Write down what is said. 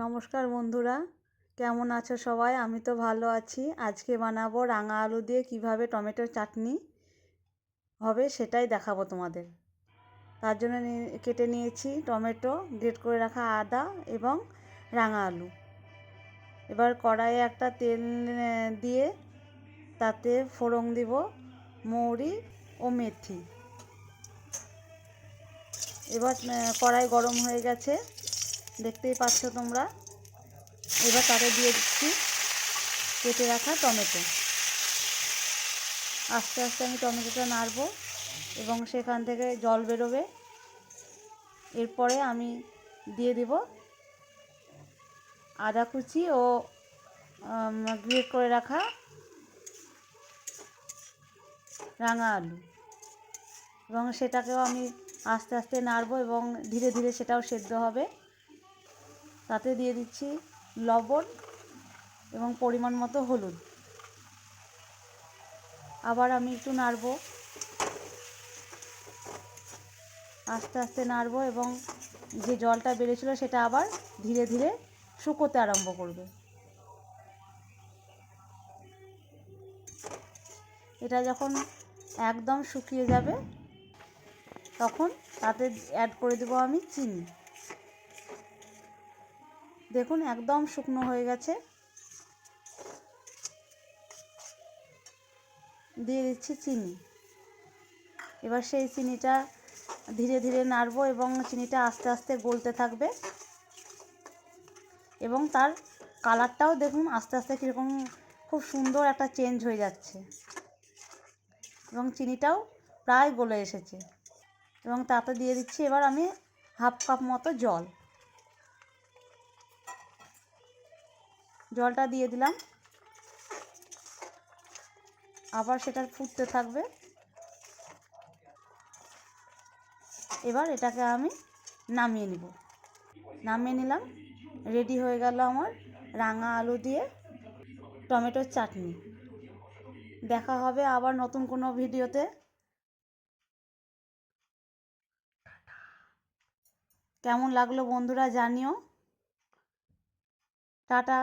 নমস্কার বন্ধুরা, কেমন আছো সবাই? আমি তো ভালো আছি। আজকে বানাবো রাঙা আলু দিয়ে কীভাবে টমেটোর চাটনি হবে সেটাই দেখাবো তোমাদের। তার জন্য কেটে নিয়েছি টমেটো, গ্রেট করে রাখা আদা এবং রাঙা আলু। এবার কড়াইয়ে একটা তেল দিয়ে তাতে ফোড়ন দিব মৌরি ও মেথি। এবার কড়াই গরম হয়ে গেছে। দেখতেই পাচ্ছ তোমরা? এবার তাতে দিয়ে দিচ্ছি কেটে রাখা টমেটো। আস্তে আস্তে আমি টমেটোটা নাড়ব এবং সেখান থেকে জল বেরোবে। এরপরে আমি দিয়ে দেব আদা কুচি ও গ্রেট করে রাখা রাঙা আলু। এবং সেটাকেও আমি আস্তে আস্তে নাড়বো এবং ধীরে ধীরে সেটাও সেদ্ধ হবে। তাতে দিয়ে দিচ্ছি লবণ এবং পরিমাণ মতো হলুদ। আবার আমি একটু নাড়ব। আস্তে আস্তে নাড়ব এবং যে জলটা বেড়েছিল সেটা আবার ধীরে ধীরে শুকোতে আরম্ভ করবে। এটা যখন একদম শুকিয়ে যাবে, তখন তাতে অ্যাড করে দেবো আমি চিনি। দেখুন, একদম শুকনো হয়ে গেছে। দিয়ে দিচ্ছি চিনি। এবার সেই চিনিটা ধীরে ধীরে নাড়বো এবং চিনিটা আস্তে আস্তে গলতে থাকবে। এবং তার কালারটাও দেখুন, আস্তে আস্তে কীরকম খুব সুন্দর একটা চেঞ্জ হয়ে যাচ্ছে। এবং চিনিটাও প্রায় গলে এসেছে। এবং তাতে দিয়ে দিচ্ছি এবার আমি হাফ কাপ মতো জল। জলটা দিয়ে দিলাম। আবার সেটা ফুটতে থাকবে। এবার এটাকে আমি নামিয়ে নিব। নামিয়ে নিলাম। রেডি হয়ে গেল আমার রাঙা আলু দিয়ে টমেটোর চাটনি। দেখা হবে আবার নতুন কোনো ভিডিওতে। কেমন লাগল বন্ধুরা জানিও। টাটা।